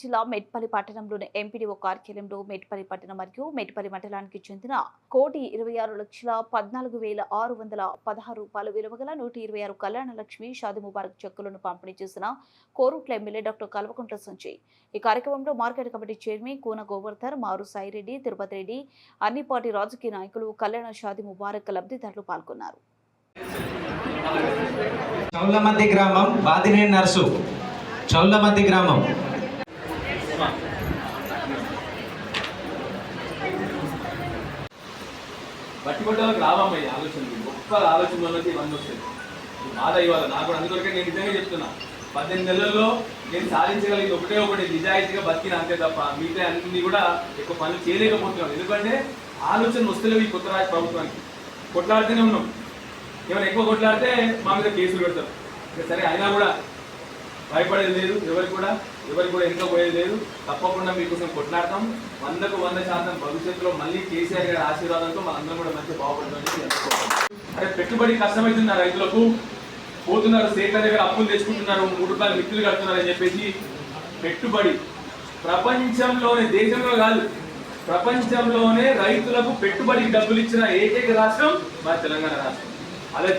జిల్లా మెట్పల్లి పట్టణంలోని ఎంపీడీఓ కార్యాలయంలో మెట్పల్లి పట్టణం మరియు మెట్పల్లి మండలానికి చెందిన కోటి ఇరవై ఆరు లక్షల పద్నాలుగు వేల ఆరు వందల పదహారు రూపాయలు విలువ గల నూట ఇరవై ఆరు కళ్యాణ లక్ష్మి షాది ముబారక్ చెక్కులను పంపిణీ చేసిన కోరుట్ల ఎమ్మెల్యే డాక్టర్ కల్వకుంట్ల సంజయ్. ఈ కార్యక్రమంలో market committee chairman Kuna Govardhan మారు సాయిరెడ్డి తిరుపతి రెడ్డి అన్ని పార్టీ రాజకీయ నాయకులు కళ్యాణ షాది ముబారక్ లబ్ధిదారులు పాల్గొన్నారు. చౌలమతి గ్రామం బాదినేని నర్సు. చౌలమతి గ్రామం. బట్టి లాభం అయ్యి ఈ గొప్ప ఆలోచన ఉన్నది ఇవన్నీ వస్తుంది బాధ ఇవ్వాలి నాకు కూడా అందుకొరకే నేను నిజంగా చెప్తున్నా. పద్దెనిమిది నెలల్లో నేను సాధించగలిగింది ఒకటే ఒకటి నిజాయితీగా బతికిన అంతే తప్ప మిగతా అన్ని కూడా ఎక్కువ పనులు చేయలేకపోతున్నాను. ఎందుకంటే ఆలోచన వస్తలేవు ఈ కొత్త రాజు ప్రభుత్వానికి. కొట్లాడితేనే ఉన్నాం. ఏమైనా ఎక్కువ కొట్లాడితే మా మీద కేసులు పెడతారు. సరే అయినా కూడా భయపడేది లేదు ఎవరు కూడా ఎవరు కూడా ఎంతో పోయేది లేదు. తప్పకుండా మీకోసం కొట్లాడతాం. వందకు వంద శాతం భవిష్యత్తులో మళ్ళీ కేసీఆర్ గారి ఆశీర్వాదంతో మనందరం కూడా మంచి బాగుపడుతుంది అరే పెట్టుబడి కష్టమవుతుంది రైతులకు? పోతున్నారు సేకర్ దగ్గర అప్పులు తెచ్చుకుంటున్నారు మూడు రూపాయలు మిత్రులు కడుతున్నారు అని చెప్పేసి పెట్టుబడి. ప్రపంచంలోనే దేశంలో కాదు ప్రపంచంలోనే రైతులకు పెట్టుబడికి డబ్బులు ఇచ్చిన ఏకైక రాష్ట్రం మన తెలంగాణ రాష్ట్రం. అలా